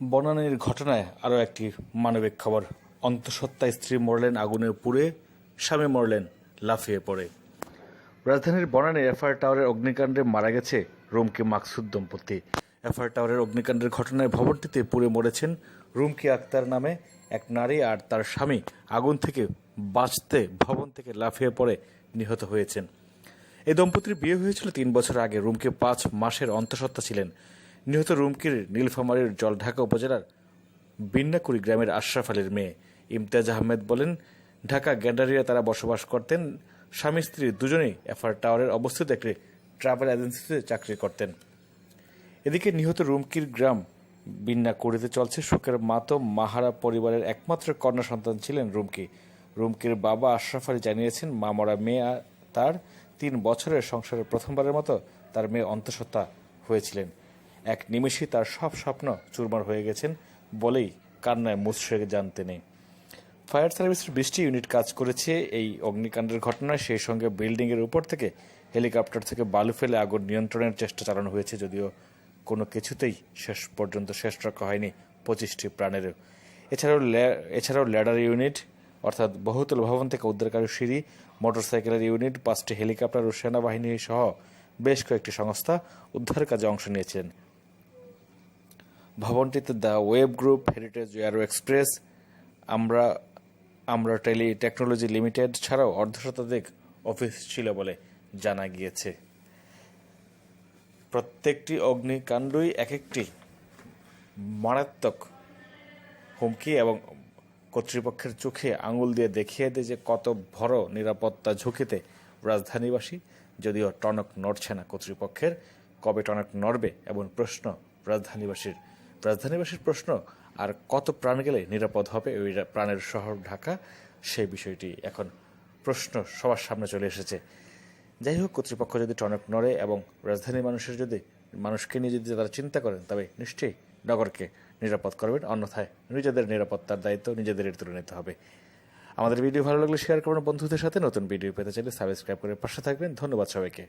বনানীর ঘটনায় আরও একটি মানবিক খবর। অন্তঃসত্ত্বা স্ত্রী মরলেন আগুনে পুড়ে স্বামী মরলেন, লাফিয়ে পড়ে। রাজধানীর বনানীর এফআর টাওয়ারের অগ্নিকাণ্ডে মারা গেছে রুমকি মাকসুদ দম্পতি। এফআর টাওয়ারের অগ্নিকাণ্ডের ঘটনায় ভবনটিতে পুড়ে মরেছেন রুমকি আক্তার নামে এক নারী আর তার স্বামী আগুন থেকে বাঁচতে ভবন থেকে লাফিয়ে পড়ে নিহত হয়েছেন। এই দম্পতির বিয়ে হয়েছিল তিন বছর আগে। রুমকে পাঁচ মাসের অন্তঃসত্ত্বা ছিলেন। নিহত রুমকির নীলফামারীর জলঢাকা উপজেলার বিন্নাকুড়ি গ্রামের আশরাফ আলীর মেয়ে ইমতিয়াজ আহমেদ বলেন, ঢাকা গ্যান্ডারিয়া তারা বসবাস করতেন। স্বামী স্ত্রী দুজনেই এফআর টাওয়ারের অবস্থিত একটি ট্রাভেল এজেন্সিতে চাকরি করতেন। এদিকে নিহত রুমকির গ্রাম বিন্না করিতে চলছে শোকের মাতম। মাহারা পরিবারের একমাত্র কন্যা সন্তান ছিলেন রুমকি। রুমকির বাবা আশরাফ আলী জানিয়েছেন মা মরা মেয়ে তার তিন বছরের সংসারের প্রথমবারের মতো তার মেয়ে অন্তঃসত্ত্বা হয়েছিলেন। এক নিমেষেই তার সব স্বপ্ন চুরমার হয়ে গেছেন বলেই কান্নায় মুচড়ে জানতে নেই ফায়ার সার্ভিসের বৃষ্টি ইউনিট কাজ করেছে এই অগ্নিকাণ্ডের ঘটনায়, সেই সঙ্গে বিল্ডিংয়ের উপর থেকে হেলিকপ্টার থেকে বালু ফেলে আগুন নিয়ন্ত্রণের চেষ্টা চালানো হয়েছে, যদিও কোনো কিছুতেই শেষ পর্যন্ত শেষ রক্ষা হয়নি পঁচিশটি প্রাণেরও এছাড়াও এছাড়াও ল্যাডার ইউনিট, অর্থাৎ বহুতল ভবন থেকে উদ্ধারকারী সিঁড়ি, মোটরসাইকেলের ইউনিট, পাঁচটি হেলিকপ্টার ও সেনাবাহিনী সহ বেশ কয়েকটি সংস্থা উদ্ধার কাজে অংশ নিয়েছেন। ভবনটিতে the web group, heritage aero express, আমরা আমরা টেলি টেকনোলজি লিমিটেড ছাড়াও অর্ধশতাধিক অফিস ছিল বলে জানা গিয়েছে। প্রত্যেকটি অগ্নিকাণ্ডই এক একটি মারাত্মক হুমকি এবং কর্তৃপক্ষের চোখে আঙুল দিয়ে দেখিয়ে দেয় যে কত বড় নিরাপত্তা ঝুঁকিতে রাজধানীবাসী, যদিও টনক নড়ছে না কর্তৃপক্ষের, কবে টনক নড়বে এবং প্রশ্ন রাজধানীবাসীর রাজধানীবাসীর প্রশ্ন, আর কত প্রাণ গেলে নিরাপদ হবে ওই প্রাণের শহর ঢাকা? সেই বিষয়টি এখন প্রশ্ন সবার সামনে চলে এসেছে। যাই হোক, কর্তৃপক্ষ যদি টনক নড়ে এবং রাজধানীর মানুষের যদি, মানুষকে নিয়ে যদি তারা চিন্তা করেন, তবে নিশ্চয়ই নগরকে নিরাপদ করবেন। অন্যথায় নিজেদের নিরাপত্তার দায়িত্ব নিজেদের তুলে নিতে হবে। আমাদের ভিডিও ভালো লাগলে শেয়ার করবেন বন্ধুদের সাথে। নতুন ভিডিও পেতে চাইলে সাবস্ক্রাইব করে পাশে থাকবেন। ধন্যবাদ সবাইকে।